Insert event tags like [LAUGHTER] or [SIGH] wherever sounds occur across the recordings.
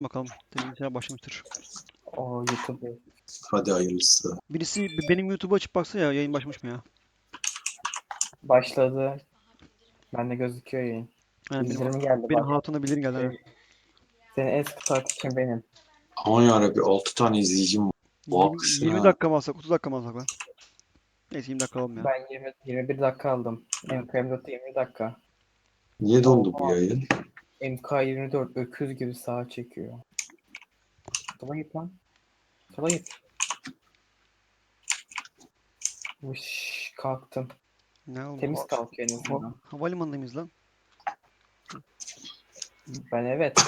Bakalım. Deneyimler başlamıştır. O YouTube. Hadi hayırlısı. Birisi benim YouTube'u açıp baksa ya yayın başlamış mı ya? Başladı. Bende gözüküyor yayın. Yani benim, geldi benim bak. hatuna bildirim geldi. aynen. Senin en sıkı takipçin benim. Aman yarabbi 6 tane izleyicim var. Bu 20, akışına- 20 dakika mı alsak, 30 dakika mı alsak lan? Neyse 20 dakika alalım ya. Ben 20, 21 dakika aldım. MK24'te 20 dakika. Niye dondu bu yayın? MK24 öküz gibi sağa çekiyor. Sola git lan. Sola git. Uş, kalktım. Ne oldu? Temiz kalkıyor en Ha- azından. havalimanında mıyız lan? Ben evet.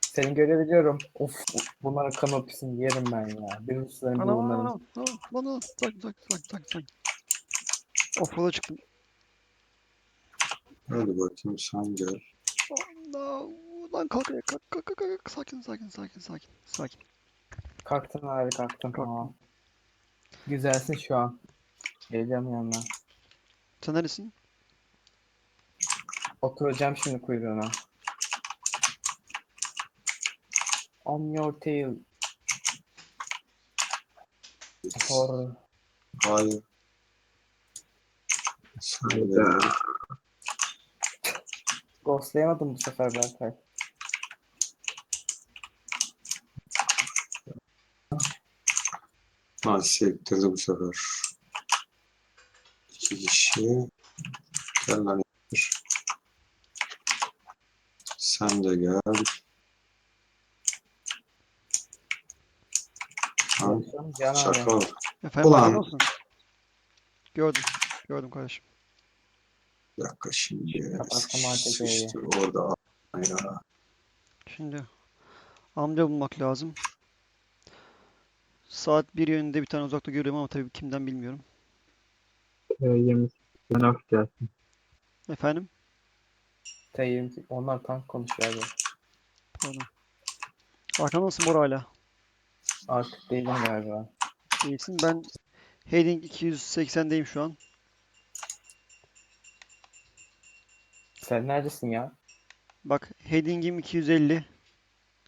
Seni görebiliyorum. Of bunların kanopisini yerim ben ya. Bir Rusların Ana ana bunların. ana. Ana bana tak tak tak tak tak. Of yola çıktım. Hadi bakayım sen gel. Allah. Lan kalk ya kalk kalk kalk kalk. Sakin sakin sakin sakin. Sakin. Kalktın abi kalktın tamam. Güzelsin şu an. Geleceğim yanına. Sen neredesin? Oturacağım şimdi kuyruğuna. On your tail. For Hayır. De. Ghostlayamadım bu sefer Berkay. Ha sektirdi bu sefer. İki kişi. Gel lan Emir. Sen de gel. Konuşalım Can abi. Efendim Ulan. haberin olsun. Gördüm. Gördüm kardeşim. Bir dakika şimdi. Kapattım. İşte orada. Ya. Şimdi amca bulmak lazım. Saat bir yönünde bir tane uzakta görüyorum ama tabii kimden bilmiyorum. 20 tane of gelsin. Efendim? T20 onlar tank konuşuyor abi. Pardon. Arkamda mısın Bora hala? Artık değilim galiba. İyisin. Ben heading 280'deyim şu an. Sen neredesin ya? Bak heading'im 250.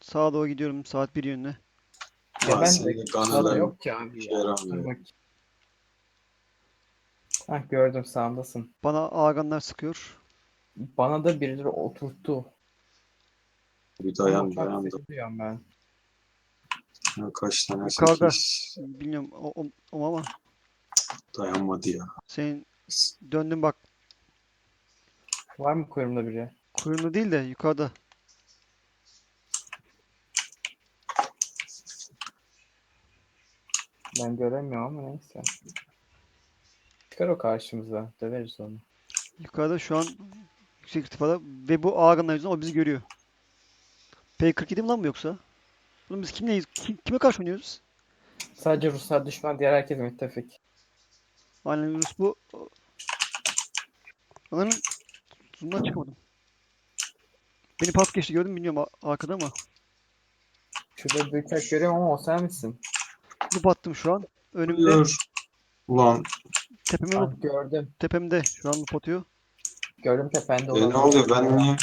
Sağa doğru gidiyorum saat bir yönüne. Ya ben de Valla yok ki abi ya. Dur bak. Hah gördüm sağındasın. Bana aganlar sıkıyor. Bana da birileri oturttu. Bir dayan dayan da. sesi duyuyorum ben. Ya Kaç tane Yukarıda. sekiz Bilmiyorum o, o- o ama dayanmadı ya. senin döndüm bak Var mı kuyruğumda biri? kuyruğunda değil de yukarıda. Ben göremiyorum ama neyse. Çıkar o karşımıza. Döveriz onu. Yukarıda şu an yüksek irtifada ve bu aganlar yüzünden o bizi görüyor. P47 mi lan bu yoksa? Oğlum biz kimleyiz? Kim- kime karşı oynuyoruz? Sadece Ruslar düşman, diğer herkes müttefik. Aynen Rus bu. Ananın zoom'dan çıkamadım. Beni pas geçti gördün mü bilmiyorum arkada ama. Şurada bir uçak görüyorum ama o sen misin? Loop attım şu an. Önümde Hayır. Ulan tepeme Ah, gördüm. tepemde şu an loop atıyor. Gördüm tepende e, olan. ne oluyor ben niye?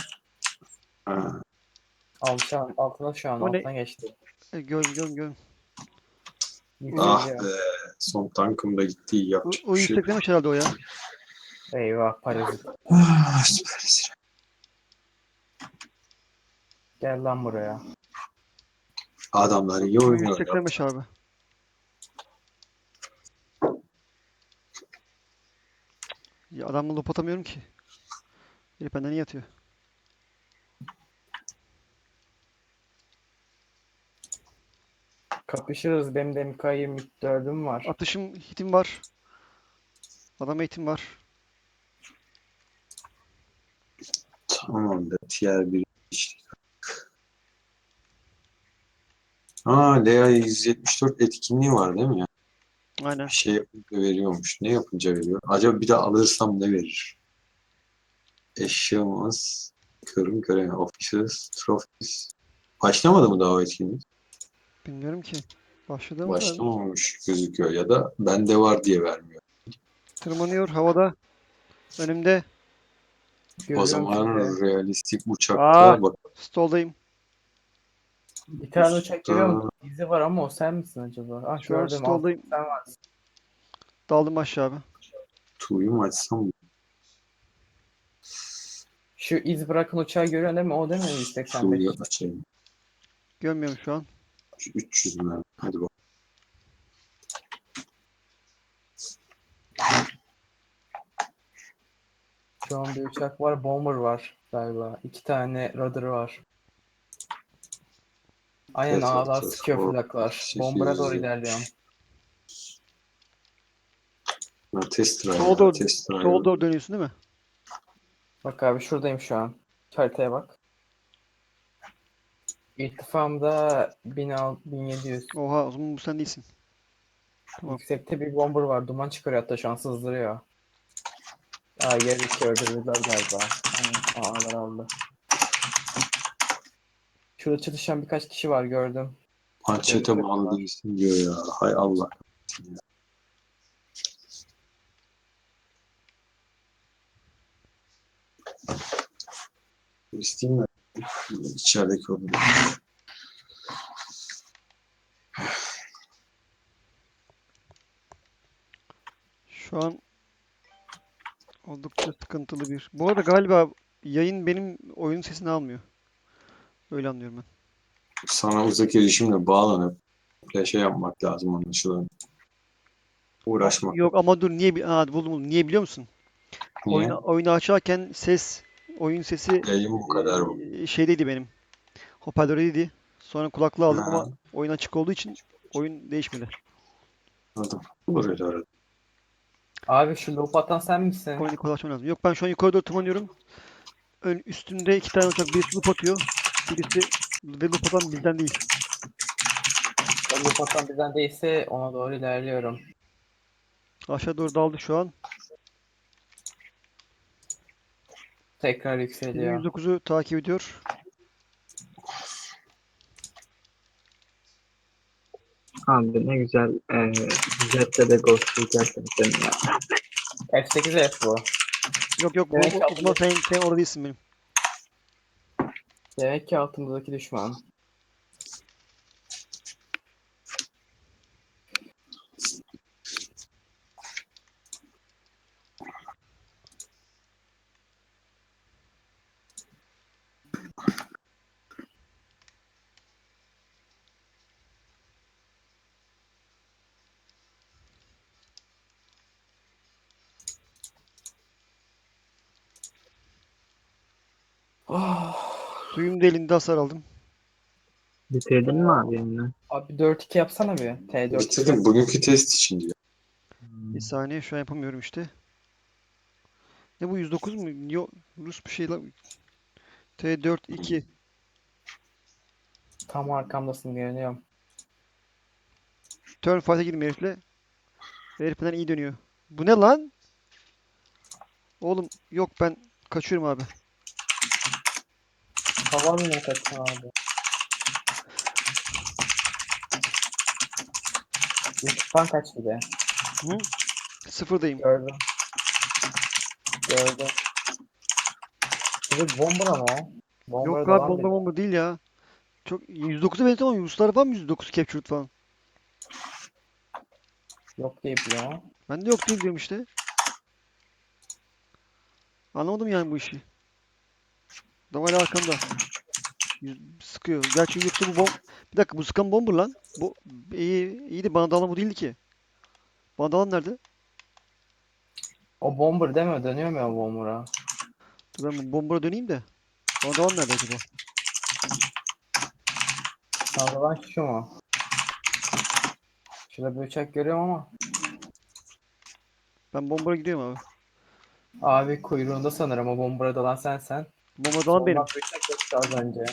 Ha, Alt, şu an, altına şu an O ne? altına geçti. E, gördüm gördüm gördüm. ah be. Son tankım da gitti. O, Yapacak o bir şey. yükseklemiş herhalde o ya. Eyvah parazit. Ah, süperiz. Gel lan buraya. Adamlar iyi oynuyor ya. yükseklemiş abi. Ya adamla loop atamıyorum ki. Herif benden iyi atıyor. Kapışırız. Benim de MK24'üm var. Atışım hitim var. Adam eğitim var. Tamam da tier 1 işte. Ha LA 174 etkinliği var değil mi ya? Aynen. Bir şey yapınca veriyormuş. Ne yapınca veriyor? Acaba bir de alırsam ne verir? Eşyamız, körüm köreme, officers, trophies. Başlamadı mı daha o etkinlik? Bilmiyorum ki. Başladı mı? Başlamamış gözüküyor ya da bende var diye vermiyor. Tırmanıyor havada. Önümde. O Görüyorum zaman şimdi. realistik uçakta Aa! bak Stall'dayım. Bir tane uçak görüyor musun? İzi var ama o sen misin acaba? Ah Şu an gördüm. stoldayım. Sen varsın. Daldım aşağı abi. Tuğ'yu mu açsam mı? Şu iz bırakan uçağı görüyorsun değil mi? O değil mi 185? Tuğ'yu açayım. Görmüyorum şu an. Şu 300 mermi. Hadi bak. Şu an bir uçak var. Bomber var galiba. İki tane rudder var. Aynen ağlar evet. sıkıyor flaklar. Bomber'a doğru ilerliyorum. Test drive. Sola doğru- test drive. Sola doğru dönüyorsun değil mi? Bak abi şuradayım şu an. Haritaya bak. İrtifamda 1600 1700. Oha o zaman bu sen değilsin. Tamam. Yüksekte bir bomber var. Duman çıkarıyor hatta şu Aa yerdeki öldürdüler galiba. Aynen, Ağlar aldı. Şurada çatışan birkaç kişi var gördüm. Manşete bağlı değilsin diyor ya. Hay Allah. İsteyeyim mi? İçerideki odada. Şu an oldukça sıkıntılı bir. Bu arada galiba yayın benim oyun sesini almıyor. Öyle anlıyorum ben. Sana uzak erişimle bağlanıp şey yapmak lazım anlaşılan. Uğraşmak. Yok ama dur niye Aa, buldum buldum. Niye biliyor musun? Niye? Oyunu, oyunu açarken ses oyun sesi Yayın bu kadar bu. eee, şeydeydi benim. Hoparlördeydi. Sonra kulaklığı aldım Ha. ama oyun açık olduğu için oyun değişmedi. Anladım. Olur öyle arada. Abi şu loop atan sen misin? Oyunu kolaylaşmam lazım. Yok ben şu an yukarı doğru tırmanıyorum. Ön, üstünde iki tane uçak. Birisi loop atıyor. Birisi ve loop atan bizden değil. O loop atan bizden değilse ona doğru ilerliyorum. Aşağı doğru daldı şu an. Tekrar yükseliyor. 109'u takip ediyor. Abi ne güzel e, Jet'te de ghostlayacaktım seni ya. F8 F bu. Yok yok bu, o, o yaptım. zaman sen, sen orada değilsin benim. Demek ki altımızdaki düşman. Oh. Suyum da elinde hasar aldım. Bitirdin mi abi yani? Abi 4-2 yapsana bir. T4. Bitirdim. Bugünkü test için diyor. Bir saniye şu an yapamıyorum işte. Ne bu 109 mu? Yok Rus bir şey lan. T4 2. Tam arkamdasın görünüyorum. Turn fight'a girdim herifle. Heriften iyi dönüyor. Bu ne lan? Oğlum yok ben kaçıyorum abi. Hava mı kaçın abi? Yusuf'tan kaç bir de. Sıfırdayım. Gördüm. Gördüm. Bir bomba ama o. Bomba Yok abi bomba bomba değil ya. Çok 109'a benziyor ama Ruslar var mı 109 captured falan? Yok diye biliyorum. Ben de yok değil diyorum işte. Anlamadım yani bu işi. Adam hala arkamda. Sıkıyor. Gerçi yoksa bu bom... Bir dakika bu sıkan bomber lan. Bu iyi, iyiydi. Bana dalan bu değildi ki. Bana dalan nerede? O bomber değil mi? Dönüyor mu o bomber'a? Dur ben bu bombara döneyim de. Bana dalan nerede acaba? Sağdan şu mu? Şurada bir uçak görüyorum ama. Ben bombara gidiyorum abi. Abi kuyruğunda sanırım o bomber'a dalan sensen. Bomba dalan benim. Bir uçak geçti az önce.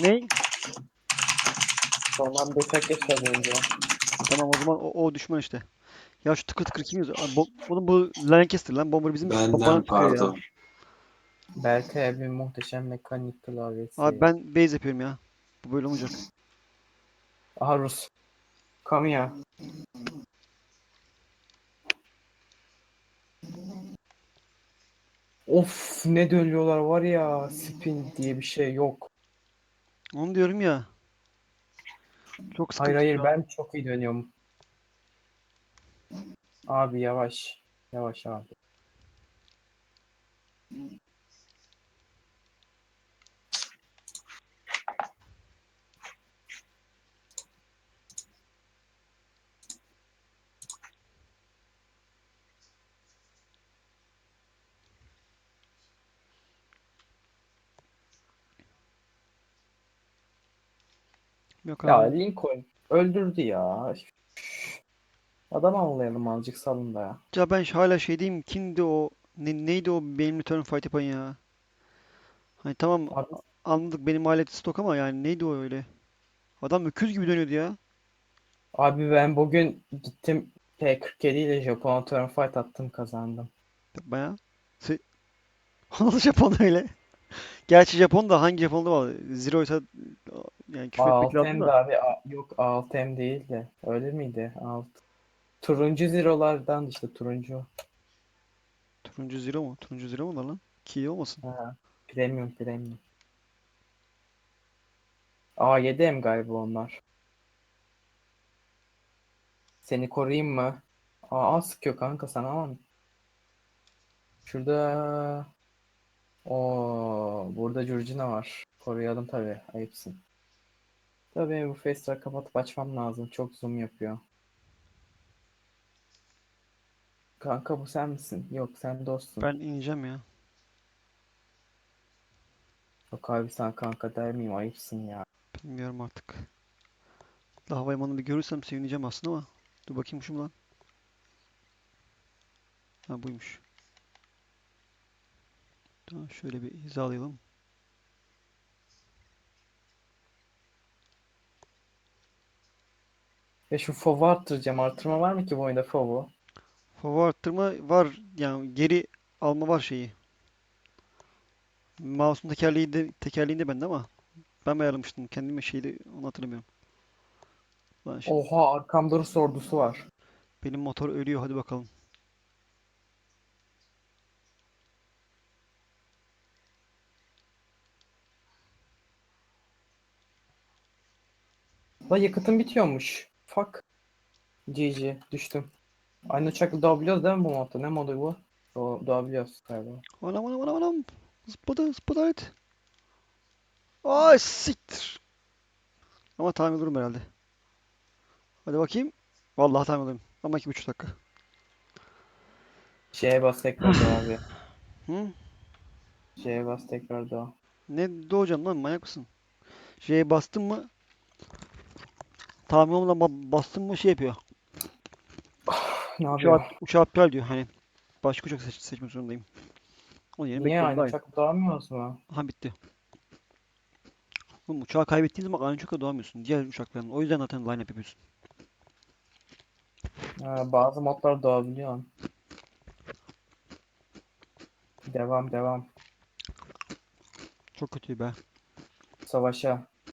Ne? Uçak geçti az önce. Tamam o zaman o, o düşman işte. Ya şu tıkır tıkır kim yazıyor? Abi, bom- oğlum bu Lancaster lan. Bomber bizim Benden sıkıyor ya. pardon. Berkay bir muhteşem mekanik klavyesi. Abi ben base yapıyorum ya. Bu böyle olmayacak. Aha Rus. Come here. Of ne dönüyorlar var ya spin diye bir şey yok. Onu diyorum ya. Çok sıkıntı. Hayır hayır an. ben çok iyi dönüyorum. Abi yavaş. Yavaş abi. Yok Ya abi. Lincoln öldürdü ya. Adam avlayalım azıcık salın da ya. Ya ben hala şey diyeyim kimdi o ne, neydi o benim turn fight yapan ya? Hani tamam Abi, anladık benim alet stok ama yani neydi o öyle? Adam öküz gibi dönüyordu ya. abi ben bugün gittim P47 ile Japon turn fight attım kazandım. Baya. Se- [LAUGHS] Nasıl Japon öyle? Gerçi Japon da hangi Japon'da var? Zero ise yani küfür etmek lazım A6M da. de abi A- yok A6M değil de öyle miydi? Alt. Turuncu zerolardan işte turuncu. Turuncu Zero mu? Turuncu Zero mu var lan? Ki olmasın? Ha, premium premium. A7M galiba onlar. Seni koruyayım mı? Aa sıkıyor kanka sana ama. Şurada o burada Curcuna var. Koruyalım tabii. Ayıpsın. Tabii bu face'leri kapatıp açmam lazım. Çok zoom yapıyor. Kanka bu sen misin? Yok sen dostsun. Ben ineceğim ya. Yok abi sen kanka der miyim? Ayıpsın ya. Bilmiyorum artık. Daha havalimanını bir görürsem sevineceğim aslında ama. Dur bakayım şu mu lan? Ha buymuş. Tamam şöyle bir hizalayalım. Ya şu fov'u arttıracağım. Artırma var mı ki bu oyunda fov'u? Hava arttırma var yani geri alma var şeyi. Mouse'un tekerleği de tekerleğinde bende ama ben mi ayarlamıştım kendime şeydi onu hatırlamıyorum. Lan şimdi Oha arkamda Rus ordusu var. benim motor ölüyor hadi bakalım. La yakıtım bitiyormuş. Fuck. GG düştüm. Aynı uçakla doğabiliyoruz değil mi bu modda? Ne modu bu? Do doğabiliyoruz galiba. Anam anam anam anam. Zıpladı zıpladı evet. Ay siktir. Ama tahmin olurum herhalde. Hadi bakayım. Vallahi tahmin olurum. Ama iki buçuk dakika. Şeye bas tekrar doğ abi. Hı? Şeye bas tekrar doğ. Ne doğacağım lan manyak mısın? Şeye bastın mı? Tahmin olmadan ba- bastın mı şey yapıyor. Ne Uçağı, yapıyor? uçağı iptal diyor hani. Başka uçak seç seçmek zorundayım. Onun yerine Niye bekliyorum aynı iyi. uçakla doğamıyoruz mu? Aha bitti. Oğlum uçağı kaybettiğin zaman aynı uçakla doğamıyorsun. Diğer uçakların. O yüzden zaten line up yapıyorsun. Ha, bazı modlar doğabiliyor. Devam devam. Çok kötü be. Savaşa.